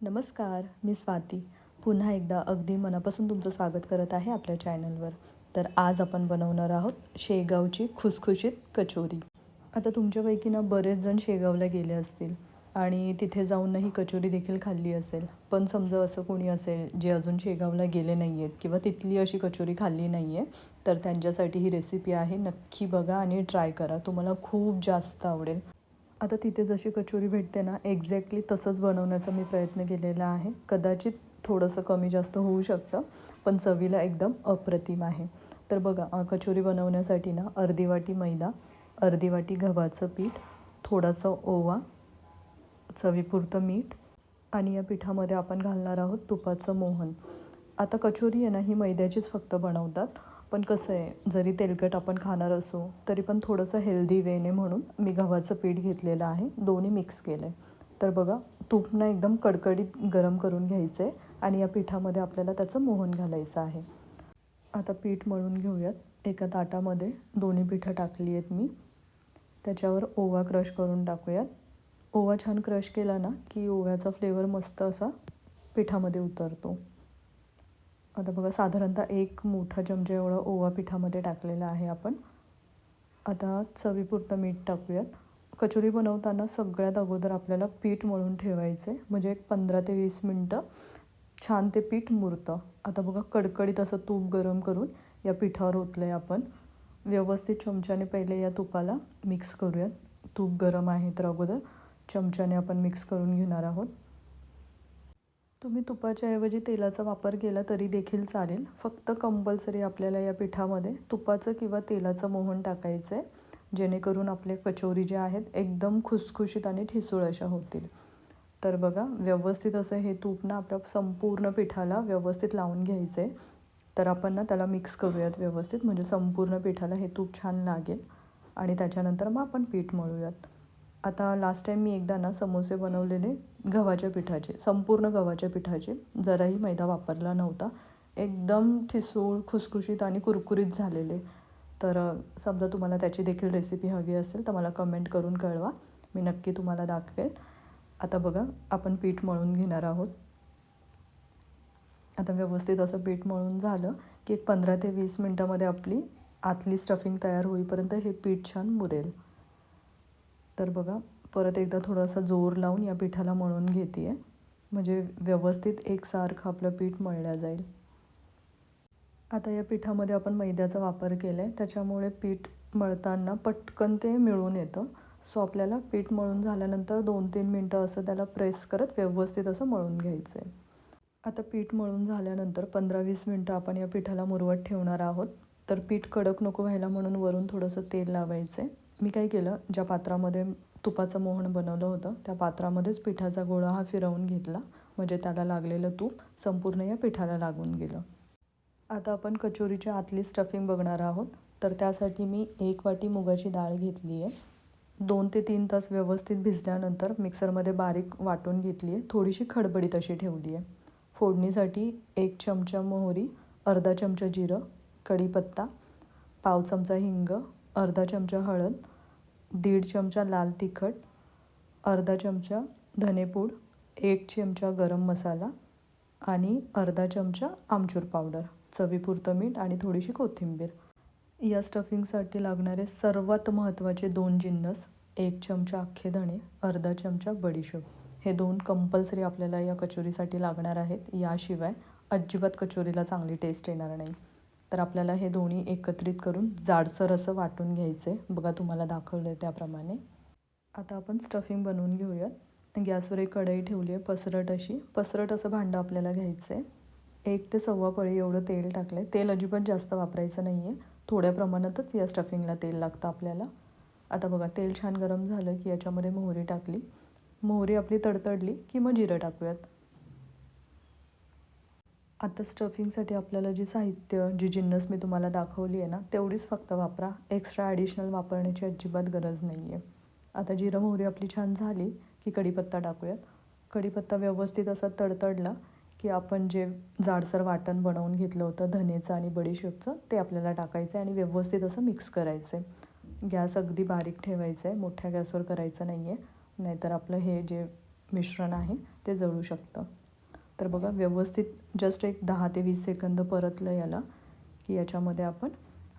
नमस्कार मी स्वाती. पुन्हा एकदा अगदी मनापासून तुमचं स्वागत करत आहे आपल्या चॅनलवर. तर आज आपण बनवणार आहोत शेगावची खुसखुशीत कचोरी. आता तुमच्यापैकी ना बरेच जण शेगावला गेले असतील आणि तिथे जाऊन ही कचोरी देखील खाल्ली असेल. पण समजा असं कोणी असेल जे अजून शेगावला गेले नाही आहेत किंवा तिथली अशी कचोरी खाल्ली नाही आहे तर त्यांच्यासाठी ही रेसिपी आहे. नक्की बघा आणि ट्राय करा. तुम्हाला खूप जास्त आवडेल. आता तिथे जशी कचोरी भेटते ना एक्झॅक्टली तसंच बनवण्याचा मी प्रयत्न केलेला आहे. कदाचित थोडंसं कमी जास्त होऊ शकतं पण चवीला एकदम अप्रतिम आहे. तर बघा कचोरी बनवण्यासाठी ना अर्धी वाटी मैदा अर्धी वाटी गव्हाचं पीठ थोडासा ओवा चवीपुरतं मीठ आणि या पिठामध्ये आपण घालणार आहोत तुपाचं मोहन. आता कचोरी आहे ना ही मैद्याचीच फक्त बनवतात. पण कसं आहे जरी तेलकट आपण खाणार असो तरी पण थोडंसं हेल्दी वेने म्हणून मी गव्हाचं पीठ घेतलेलं आहे दोन्ही मिक्स केलं आहे. तर बघा तूपनं एकदम कडकडीत गरम करून घ्यायचं आहे आणि या पिठामध्ये आपल्याला त्याचं मोहन घालायचं आहे. आता पीठ मळून घेऊयात. एका ताटामध्ये दोन्ही पिठं टाकली आहेत मी. त्याच्यावर ओवा क्रश करून टाकूयात. ओवा छान क्रश केला ना की ओव्याचा फ्लेवर मस्त असा पिठामध्ये उतरतो. आता बघा साधारणतः एक मोठा चमचा एवढं ओवा पिठामध्ये टाकलेला आहे आपण. आता चवीपुरतं मीठ टाकूयात. कचोरी बनवताना सगळ्यात अगोदर आपल्याला पीठ मळून ठेवायचं आहे म्हणजे एक पंधरा ते वीस मिनटं छान ते पीठ मुरतं. आता बघा कडकडीत असं तूप गरम करून या पिठावर ओतलं आहे आपण. व्यवस्थित चमच्याने पहिले या तुपाला मिक्स करूयात. तूप गरम आहे तर अगोदर चमच्याने आपण मिक्स करून घेणार आहोत. तुम्ही तुपाच्या ऐवजी तेलाचा वापर केला तरी देखील चालेल. फक्त कंपल्सरी आपल्याला या पिठामध्ये तुपाचं किंवा तेलाचं मोहन टाकायचं आहे जेणेकरून आपले कचोरी जे आहेत एकदम खुसखुशीत आणि ठिसूळ अशा होतील. तर बघा व्यवस्थित असं हे तूप ना आपल्या संपूर्ण पिठाला व्यवस्थित लावून घ्यायचं आहे तर आपण ना त्याला मिक्स करूयात व्यवस्थित म्हणजे संपूर्ण पिठाला हे तूप छान लागेल. आणि त्याच्यानंतर मग आपण पीठ मळूयात. आता लास्ट टाईम मी एकदा ना समोसे बनवलेले गव्हाच्या पिठाचे संपूर्ण गव्हाच्या पिठाचे. जराही मैदा वापरला नव्हता. एकदम ठिसूळ खुसखुशीत आणि कुरकुरीत झालेले. तर समजा तुम्हाला त्याची देखील रेसिपी हवी असेल तर मला कमेंट करून कळवा. मी नक्की तुम्हाला दाखवेल. आता बघा आपण पीठ मळून घेणार आहोत. आता व्यवस्थित असं पीठ मळून झालं की एक पंधरा ते वीस मिनटामध्ये आपली आतली स्टफिंग तयार होईपर्यंत हे पीठ छान मुरेल. तर बघा परत एकदा थोडासा जोर लावून या पिठाला मळून घेते आहे म्हणजे व्यवस्थित एकसारखं आपलं पीठ मळलं जाईल. आता या पिठामध्ये आपण मैद्याचा वापर केला आहे त्याच्यामुळे पीठ मळताना पटकन ते मिळून येतं. सो आपल्याला पीठ मळून झाल्यानंतर दोन तीन मिनटं असं त्याला प्रेस करत व्यवस्थित असं मळून घ्यायचं आहे आता पीठ मळून झाल्यानंतर पंधरा वीस मिनटं आपण या पिठाला मुरवत ठेवणार आहोत. तर पीठ कडक नको व्हायला म्हणून वरून थोडंसं तेल लावायचं आहे मी काय केलं ज्या पात्रामध्ये तुपाचं मोहन बनवलं होतं त्या पात्रामध्येच पिठाचा गोळा हा फिरवून घेतला. म्हणजे त्याला लागलेलं तूप संपूर्ण या पिठाला लागून गेलं. आता आपण कचोरीच्या आतली स्टफिंग बघणार आहोत. तर त्यासाठी मी एक वाटी मुगाची डाळ घेतली आहे. दोन ते तीन तास व्यवस्थित भिजल्यानंतर मिक्सरमध्ये बारीक वाटून घेतली आहे. थोडीशी खडबडीत अशी ठेवली आहे. फोडणीसाठी एक चमचा मोहरी अर्धा चमचा जिरं कढीपत्ता पाव चमचा हिंग अर्धा चमचा हळद दीड चमचा लाल तिखट अर्धा चमचा धनेपूड एक चमचा गरम मसाला आणि अर्धा चमचा आमचूर पावडर चवीपुरतं मीठ आणि थोडीशी कोथिंबीर. या स्टफिंगसाठी लागणारे सर्वात महत्त्वाचे दोन जिन्नस एक चमचा अख्खे धणे अर्धा चमचा बडीशेप. हे दोन कंपल्सरी आपल्याला या कचोरीसाठी लागणार आहेत. याशिवाय अजिबात कचोरीला चांगली टेस्ट येणार नाही. तर आपल्याला हे दोन्ही एकत्रित करून जाडसर असं वाटून घ्यायचं आहे बघा तुम्हाला दाखवलं आहे त्याप्रमाणे. आता आपण स्टफिंग बनवून घेऊयात. गॅसवर एक कढई ठेवली आहे पसरट अशी. पसरट असं भांडं आपल्याला घ्यायचं आहे एक ते सव्वा पळी एवढं तेल टाकलं आहे तेल अजिबात जास्त वापरायचं नाही आहे थोड्या प्रमाणातच या स्टफिंगला तेल लागतं आपल्याला. आता बघा तेल छान गरम झालं की याच्यामध्ये मोहरी टाकली. मोहरी आपली तडतडली की मग जिरं टाकूयात. आता स्टफिंगसाठी आपल्याला जी साहित्य जी जिन्नस मी तुम्हाला दाखवली आहे ना तेवढीच फक्त वापरा. एक्स्ट्रा ॲडिशनल वापरण्याची अजिबात गरज नाही आहे आता जिरं मोहरी आपली छान झाली की कढीपत्ता टाकूयात. कढीपत्ता व्यवस्थित असा तडतडला की आपण जे जाडसर वाटण बनवून घेतलं होतं धनेचं आणि बडीशेपचं ते आपल्याला टाकायचं आहे आणि व्यवस्थित असं मिक्स करायचं आहे गॅस अगदी बारीक ठेवायचं आहे मोठ्या गॅसवर करायचं नाही आहे नाहीतर आपलं हे जे मिश्रण आहे ते जळू शकतं. तर बघा व्यवस्थित जस्ट एक दहा ते वीस सेकंद परतलं याला की याच्यामध्ये आपण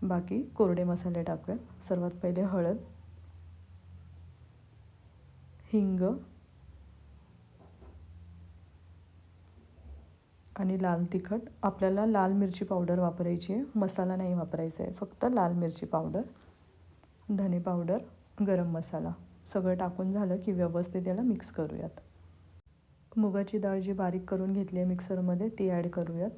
बाकी कोरडे मसाले टाकूयात. सर्वात पहिले हळद हिंग आणि लाल तिखट. आपल्याला लाल मिरची पावडर वापरायची आहे. मसाला नाही वापरायचा आहे. फक्त लाल मिरची पावडर धने पावडर गरम मसाला. सगळं टाकून झालं की व्यवस्थित याला मिक्स करूयात. मुगाची डाळ जी बारीक करून घेतली आहे मिक्सरमध्ये ती ॲड करूयात.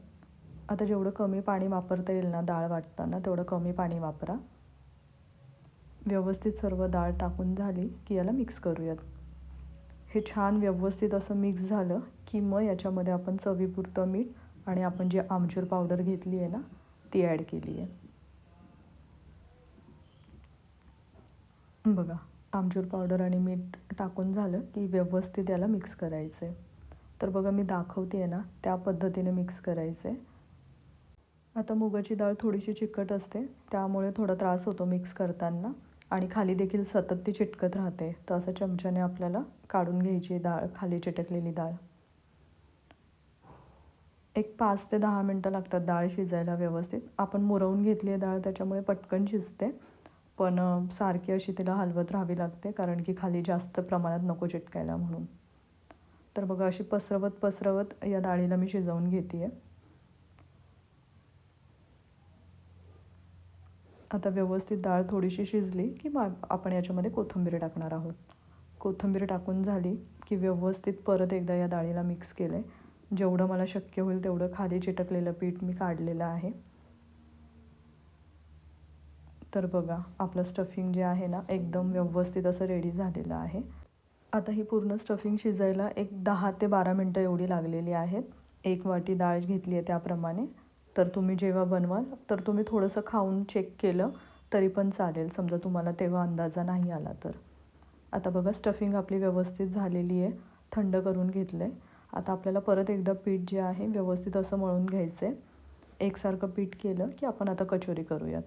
आता जेवढं कमी पाणी वापरता येईल ना डाळ वाटताना तेवढं कमी पाणी वापरा. व्यवस्थित सर्व डाळ टाकून झाली की याला मिक्स करूयात. हे छान व्यवस्थित असं मिक्स झालं की मग याच्यामध्ये आपण चवीपुरतं मीठ आणि आपण जी आमचूर पावडर घेतली आहे ना ती ॲड केली आहे. बघा. आमचूर पावडर आणि मीठ टाकून झालं की व्यवस्थित याला मिक्स करायचं आहे तर बघा मी दाखवते आहे ना त्या पद्धतीने मिक्स करायचं आहे आता मुगाची डाळ थोडीशी चिकट असते त्यामुळे थोडा त्रास होतो मिक्स करताना. आणि खाली देखील सतत ती चिटकत राहते. तर असं चमच्याने आपल्याला काढून घ्यायची डाळ खाली चिटकलेली डाळ. एक पाच ते दहा मिनटं लागतात डाळ शिजायला व्यवस्थित. आपण मुरवून घेतली आहे डाळ त्याच्यामुळे पटकन शिजते. पण सारखी अशी तिला हलवत राहावी लागते कारण की खाली जास्त प्रमाणात नको चिटकायला म्हणून. तर बघा अशी पसरवत पसरवत या डाळीला मी शिजवून घेते आहे आता व्यवस्थित डाळ थोडीशी शिजली की मग आपण याच्यामध्ये कोथिंबीर टाकणार आहोत. कोथिंबीर टाकून झाली की व्यवस्थित परत एकदा या डाळीला मिक्स केलं. आहे जेवढं मला शक्य होईल तेवढं खाली चिटकलेलं पीठ मी काढलेलं आहे. तर बघा आपलं स्टफिंग जे आहे ना एकदम व्यवस्थित असं रेडी झालेलं आहे. आता ही पूर्ण स्टफिंग शिजायला एक दहा ते बारा मिनटं एवढी लागलेली आहेत. एक वाटी डाळ घेतली आहे त्याप्रमाणे. तर तुम्ही जेव्हा बनवाल तर तुम्ही थोडंसं खाऊन चेक केलं तरी पण चालेल. समजा तुम्हाला तेव्हा अंदाजा नाही आला तर. आता बघा स्टफिंग आपली व्यवस्थित झालेली आहे. थंड करून घेतलं आहे आता आपल्याला परत एकदा पीठ जे आहे व्यवस्थित असं मळून घ्यायचं आहे एकसारखं पीठ केलं की आपण आता कचोरी करूयात.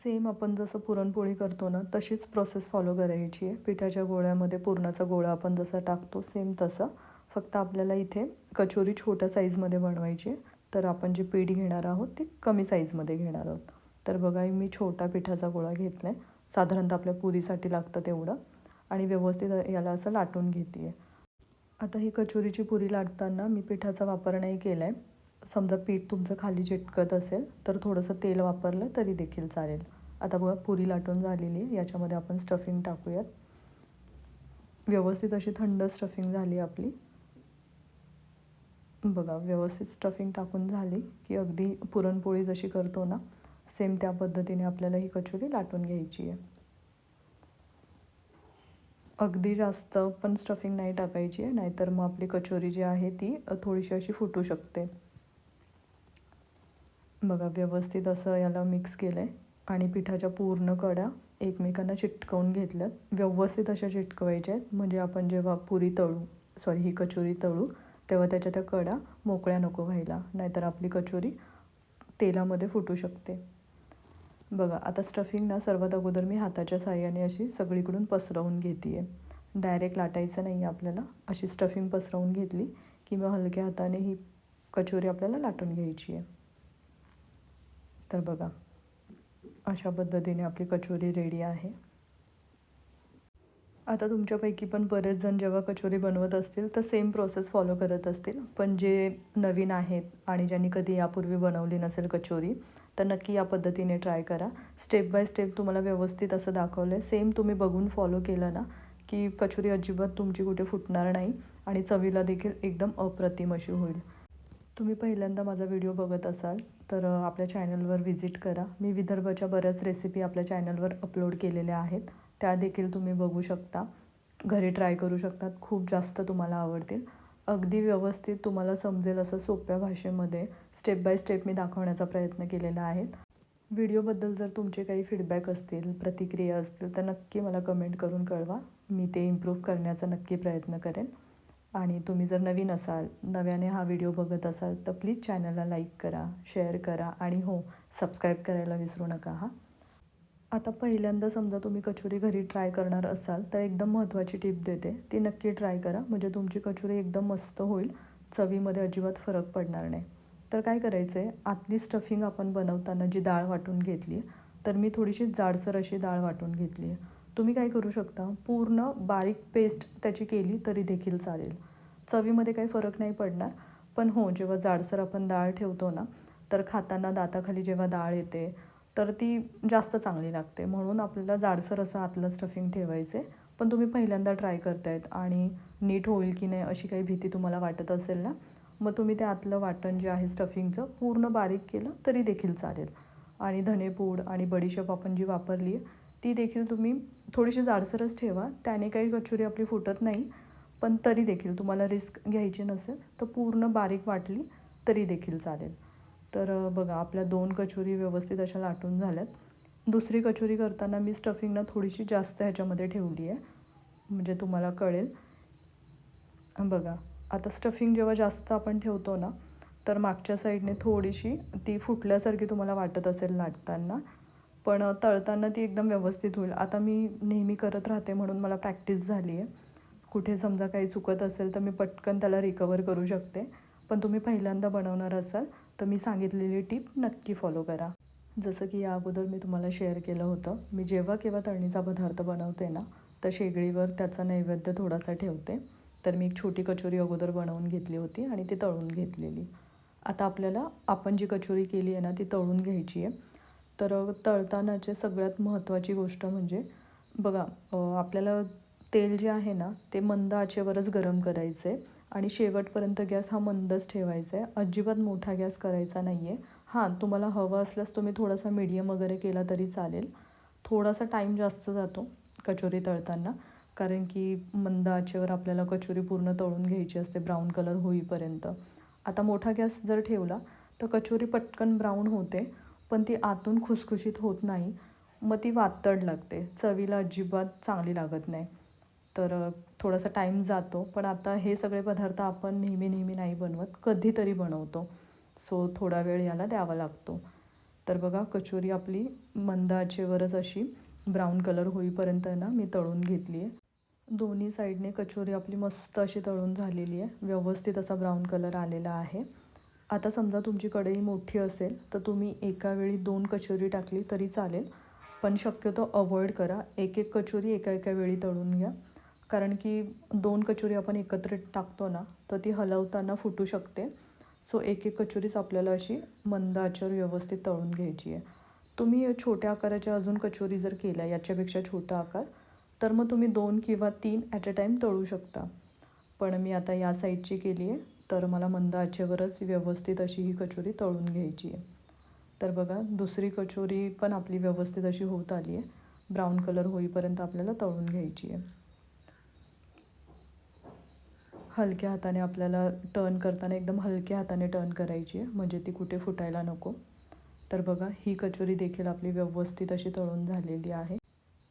सेम आपण जसं पुरणपोळी करतो ना तशीच प्रोसेस फॉलो करायची आहे. पिठाच्या गोळ्यामध्ये पुरणाचा गोळा आपण जसा टाकतो सेम तसं. फक्त आपल्याला इथे कचोरी छोट्या साईजमध्ये बनवायची आहे. तर आपण जे पीठ घेणार आहोत ते कमी साईजमध्ये घेणार आहोत. तर बघा मी छोटा पिठाचा गोळा घेतला आहे साधारणतः आपल्या पुरीसाठी लागतं तेवढं. आणि व्यवस्थित याला असं लाटून घेते आहे आता ही कचोरीची पुरी लाटताना मी पिठाचा वापर नाही केला आहे समजा पीठ तुमचं खाली चिटकत असेल तर थोडंसं तेल वापरलं तरी देखील चालेल. आता बघा पुरी लाटून झालेली आहे. याच्यामध्ये आपण स्टफिंग टाकूयात. व्यवस्थित अशी थंड स्टफिंग झाली आपली. बघा व्यवस्थित स्टफिंग टाकून झाली की अगदी पुरणपोळी जशी करतो ना सेम त्या पद्धतीने आपल्याला ही कचोरी लाटून घ्यायची आहे. अगदी जास्त पण स्टफिंग नाही टाकायची आहे नाहीतर मग आपली कचोरी जी आहे ती थोडीशी अशी फुटू शकते. बघा व्यवस्थित असं याला मिक्स केलं आहे आणि पिठाच्या पूर्ण कड्या एकमेकांना चिटकवून घेतल्यात. व्यवस्थित अशा चिटकवायच्या आहेत. म्हणजे आपण जेव्हा पुरी तळू सॉरी ही कचोरी तळू तेव्हा त्याच्या त्या कडा मोकळ्या नको व्हायला. नाहीतर आपली कचोरी तेलामध्ये फुटू शकते. बघा आता स्टफिंग ना सर्वात अगोदर मी हाताच्या साह्याने अशी सगळीकडून पसरवून घेते आहे डायरेक्ट लाटायचं नाही आहे आपल्याला. अशी स्टफिंग पसरवून घेतली की मग हलक्या हाताने ही कचोरी आपल्याला लाटून घ्यायची आहे तर बघा अशा पद्धतीने आपली कचोरी रेडी आहे. आता तुमच्यापैकी पण बरेच जण जेव्हा कचोरी बनवत असतील तर सेम प्रोसेस फॉलो करत असतील. पण जे नवीन आहेत आणि ज्यांनी कधी यापूर्वी बनवली नसेल कचोरी तर नक्की या पद्धतीने ट्राय करा. स्टेप बाय स्टेप तुम्हाला व्यवस्थित असं दाखवलं आहे सेम तुम्ही बघून फॉलो केलं ना की कचोरी अजिबात तुमची कुठे फुटणार नाही आणि चवीला देखील एकदम अप्रतिम अशी होईल. तुम्ही पहिल्यांदा माझा व्हिडिओ बघत असाल तर आपल्या चॅनलवर व्हिजिट करा. मी विदर्भाच्या बऱ्याच रेसिपी आपल्या चॅनलवर अपलोड केलेल्या आहेत. त्या देखील तुम्ही बघू शकता. घरी ट्राय करू शकतात. खूप जास्त तुम्हाला आवडतील. अगदी व्यवस्थित तुम्हाला समजेल असं सोप्या भाषेमध्ये स्टेप बाय स्टेप मी दाखवण्याचा प्रयत्न केलेला आहे. व्हिडिओबद्दल जर तुमचे काही फीडबॅक असतील प्रतिक्रिया असतील तर नक्की मला कमेंट करून कळवा. मी ते इम्प्रूव्ह करण्याचा नक्की प्रयत्न करेन. आणि तुम्ही जर नवीन असाल नव्याने हा व्हिडिओ बघत असाल तर प्लीज चॅनलला लाईक करा शेअर करा आणि हो सबस्क्राईब करायला विसरू नका हा. आता पहिल्यांदा समजा तुम्ही कचोरी घरी ट्राय करणार असाल तर एकदम महत्त्वाची टिप देते. ती नक्की ट्राय करा म्हणजे तुमची कचोरी एकदम मस्त होईल चवीमध्ये अजिबात फरक पडणार नाही. तर काय करायचं आहे आतली स्टफिंग आपण बनवताना जी डाळ वाटून घेतली तर मी थोडीशी जाडसर अशी डाळ वाटून घेतली आहे. तुम्ही काय करू शकता? पूर्ण बारीक पेस्ट त्याची केली तरी देखील चालेल. चवीमध्ये काही फरक नाही पडणार. पण हो जेव्हा जाडसर आपण डाळ ठेवतो ना तर खाताना दाताखाली जेव्हा डाळ येते तर ती जास्त चांगली लागते. म्हणून आपल्याला जाडसर असं आतलं स्टफिंग ठेवायचं. आहे पण तुम्ही पहिल्यांदा ट्राय करतायत आणि नीट होईल की नाही अशी काही भीती तुम्हाला वाटत असेल ना मग तुम्ही ते आतलं वाटण जे आहे स्टफिंगचं पूर्ण बारीक केलं तरी देखील चालेल. आणि धनेपूड आणि बडीशेप आपण जी वापरली आहे ती देखील तुम्ही थोडीशी जाडसरच ठेवा. त्याने काही कचोरी आपली फुटत नाही पण तरी देखील तुम्हाला रिस्क घ्यायची नसेल तर पूर्ण बारीक वाटली तरी देखील चालेल. तर बघा आपल्या दोन कचोरी व्यवस्थित अशा लाटून झाल्यात. दुसरी कचोरी करताना मी स्टफिंगना थोडीशी जास्त ह्याच्यामध्ये ठेवली आहे म्हणजे तुम्हाला कळेल. बघा आता स्टफिंग जेव्हा जास्त आपण ठेवतो ना तर मागच्या साईडने थोडीशी ती फुटल्यासारखी तुम्हाला वाटत असेल लाटताना. पण तळताना ती एकदम व्यवस्थित होईल. आता मी नेहमी करत राहते म्हणून मला प्रॅक्टिस झाली आहे. कुठे समजा काही चुकत असेल तर मी पटकन त्याला रिकवर करू शकते. पण तुम्ही पहिल्यांदा बनवणार असाल तर मी सांगितलेली टीप नक्की फॉलो करा. जसं की या अगोदर मी तुम्हाला शेअर केलं होतं मी जेव्हा केव्हा तळणीचा पदार्थ बनवते ना तर शेगडीवर त्याचा नैवेद्य थोडासा ठेवते. तर मी एक छोटी कचोरी अगोदर बनवून घेतली होती आणि ती तळून घेतलेली. आता आपल्याला आपण जी कचोरी केली आहे ना ती तळून घ्यायची आहे. तर तळतानाचे सगळ्यात महत्त्वाची गोष्ट म्हणजे बघा आपल्याला तेल जे आहे ना ते मंद आचेवरच गरम करायचं आहे आणि शेवटपर्यंत गॅस हा मंदच ठेवायचा आहे अजिबात मोठा गॅस करायचा नाही आहे हां तुम्हाला हवं असल्यास तुम्ही थोडासा मीडियम वगैरे केला तरी चालेल. थोडासा टाईम जास्त जातो कचोरी तळताना कारण की मंद आचेवर आपल्याला कचोरी पूर्ण तळून घ्यायची असते ब्राऊन कलर होईपर्यंत. आता मोठा गॅस जर ठेवला तर कचोरी पटकन ब्राऊन होते. पण ती आतून खुसखुशीत होत नाही. मग ती वातड लागते. चवीला अजिबात चांगली लागत नाही. तर थोडासा टाईम जातो. पण आता हे सगळे पदार्थ आपण नेहमी नेहमी नाही बनवत. कधीतरी बनवतो. सो थोडा वेळ याला द्यावा लागतो. तर बघा कचोरी आपली मंद आचेवरच अशी ब्राऊन कलर होईपर्यंत ना मी तळून घेतली आहे दोन्ही साईडने कचोरी आपली मस्त अशी तळून झालेली आहे व्यवस्थित असा ब्राऊन कलर आलेला आहे. आता समजा तुमची कढई मोठी असेल तर तुम्ही एका वेळी दोन कचोरी टाकली तरी चालेल. पण शक्यतो अवॉइड करा. एक एक कचोरी एका एका वेळी तळून घ्या. कारण की दोन कचोरी आपण एकत्र टाकतो ना तर ती हलवताना फुटू शकते. सो एक एक कचोरीच आपल्याला अशी मंद आचर व्यवस्थित तळून घ्यायची आहे. तुम्ही छोट्या आकाराच्या अजून कचोरी जर केल्या याच्यापेक्षा छोटा आकार तर मग तुम्ही दोन किंवा तीन ॲट अ टाईम तळू शकता. पण मी आता या साईडची केली आहे तर मला मंद आचेवरच व्यवस्थित अशी ही कचोरी तळून घ्यायची आहे. तर बघा दुसरी कचोरी पण आपली व्यवस्थित अशी होत आली आहे. ब्राऊन कलर होईपर्यंत आपल्याला तळून घ्यायची आहे. हलक्या हाताने आपल्याला टर्न करताना एकदम हलक्या हाताने टर्न करायची आहे म्हणजे ती कुठे फुटायला नको. तर बघा ही कचोरी देखील आपली व्यवस्थित अशी तळून झालेली आहे.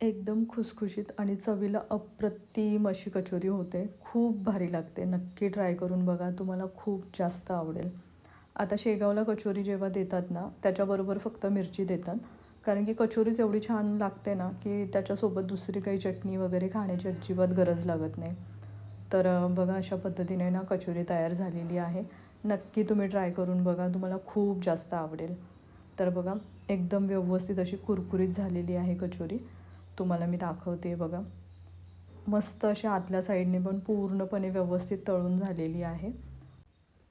एकदम खुसखुशीत आणि चवीला अप्रतिम अशी कचोरी होते. खूप भारी लागते. नक्की ट्राय करून बघा. तुम्हाला खूप जास्त आवडेल. आता शेगावला कचोरी जेव्हा देतात ना त्याच्याबरोबर फक्त मिरची देतात. कारण की कचोरीच एवढी छान लागते ना की त्याच्यासोबत दुसरी काही चटणी वगैरे खाण्याची अजिबात गरज लागत नाही. तर बघा अशा पद्धतीने ना कचोरी तयार झालेली आहे. नक्की तुम्ही ट्राय करून बघा. तुम्हाला खूप जास्त आवडेल. तर बघा एकदम व्यवस्थित अशी कुरकुरीत झालेली आहे कचोरी. तुम्हाला मी दाखवते बघा. मस्त अशा आतल्या साईडने पण पूर्णपणे व्यवस्थित तळून झालेली आहे.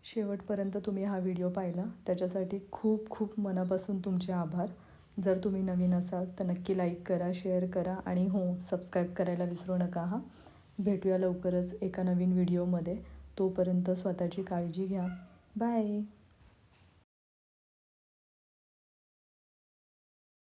शेवटपर्यंत तुम्ही हा व्हिडिओ पाहिला त्याच्यासाठी खूप खूप मनापासून तुमचे आभार. जर तुम्ही नवीन असाल तर नक्की लाईक करा शेअर करा आणि हो सबस्क्राईब करायला विसरू नका हा. भेटूया लवकरच एका नवीन व्हिडिओमध्ये. तोपर्यंत स्वतःची काळजी घ्या. बाय!